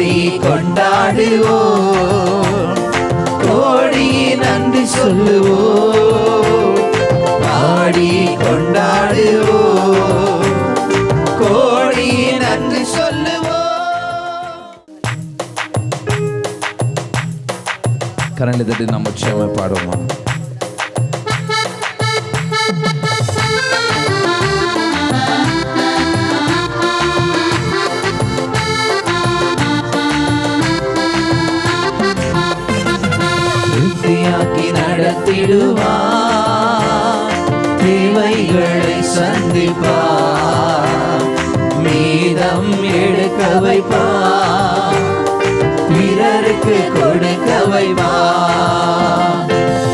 பாடி கொண்டாடுவோம். கோடியே நன்றி சொல்லுவோம். பாடி கொண்டாடுவோம். கோடியே நன்றி சொல்லுவோம். కరెంట్ దగ్గర నమ్మొచ్చేమో పాడమ్మా திருப்தியாக்கி நடத்திடுவா தேவைகளை சந்திப்பா மீதம் எடுக்க வைப்பா பிறருக்கு கொடுக்க வைப்பா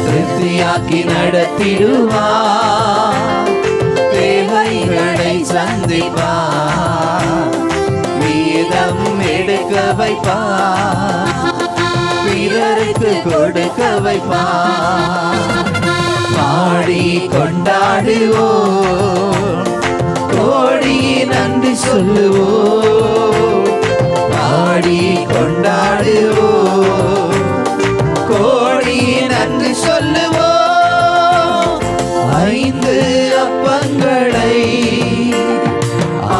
திருப்தியாக்கி நடத்திடுவா தேவைகளை சந்திப்பா மீதம் எடுக்க வைப்பா பிறருக்கு கொடுக்க வைப்பா பாடி கொண்டாடுவோ கோடி நன்றி சொல்லுவோ பாடி கொண்டாடுவோ கோடி நன்றி சொல்லுவோ ஐந்து அப்பங்களை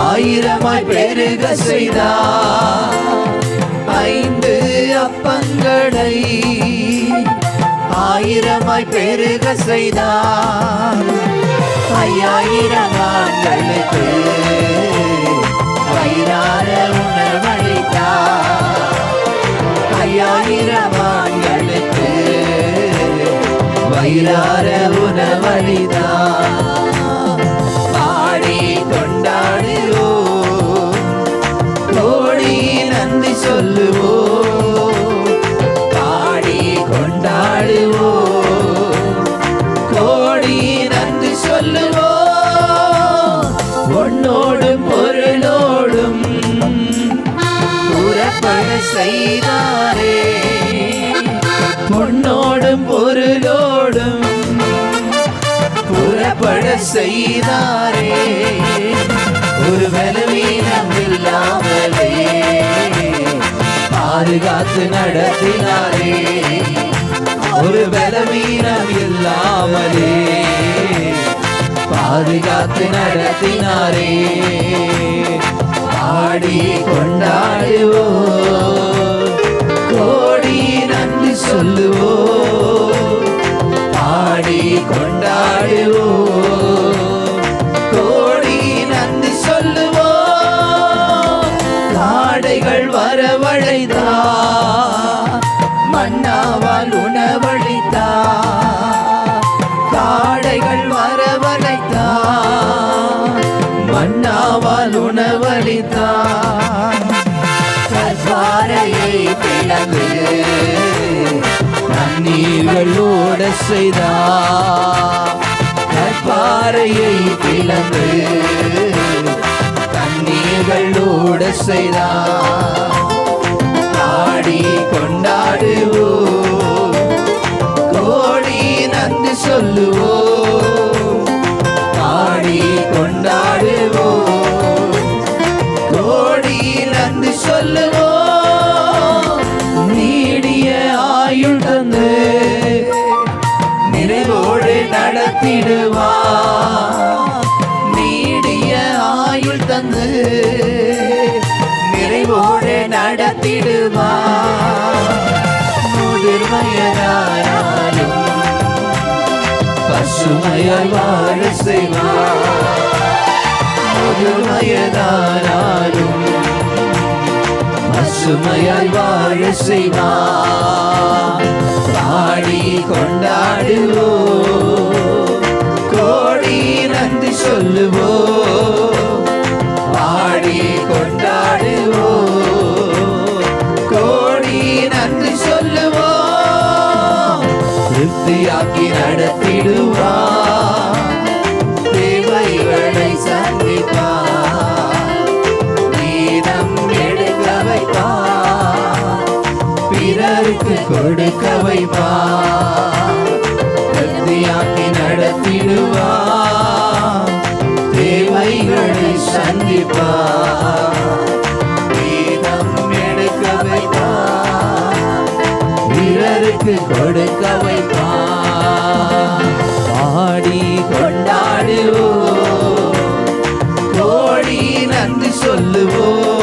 ஆயிரமாய் பெருக செய்தார். அப்பங்களை ஆயிரமாய் பெருக செய்தார். ஐயாயிரம் ஆண்களுக்கு வயிறார உணவளித்தார் ஐயாயிரம் ஆண்களுக்கு வயிறார உணவளித்தார் பொன்னோடும் பொருளோடும் புறப்பட செய்தாரே. ஒரு பலவீனம் இல்லாமலே பாதுகாத்து நடத்தினாரே. ஒரு பலவீனம் இல்லாமலே பாதுகாத்து நடத்தினாரே. ஆடி கொண்டாடுவோ கோடி நன்றி சொல்லுவோ பாடி கொண்டாடுவோ கோடி நன்றி சொல்லுவோ காடைகள் வரவழைதா மன்னாவால் உணவளித்தா காடைகள் வரவழைத்தா மன்னாவால் உணவழித்தா கற்பாரையை பிளந்து நீர்களோட செய்தா. கற்பாரையை பிளந்து தண்ணீர்களோட செய்தா. நடத்திடுவா நீடிய ஆயுள் தந்து நிறைவோடு நடத்திடுவா முதிர்மையராயாலும் பசுமையாய் வாழ செய்வா முதிர்மையதானாலும் பசுமையாய் வாழ செய்வா பாடி கொண்டாடுவோ கோடி நன்றி சொல்லுவோ. பாடி கொண்டாடுவோ. கோடி நன்றி சொல்லுவோ. திருப்தியாக்கி நடத்திடுவா. தேவைகளை சந்திப்பா. நீதம் எடுக்க வைப்பா. பிறருக்கு கொடுக்க வைப்பா. திருப்தியாக்கி நடத்திடுவா. கண்டிப்பா. வீதம் எடுக்க வைப்பா. பிறருக்கு கொடுக்க வைப்பா. பாடி கொண்டாடுவோ கோடி சொல்லுவோம்.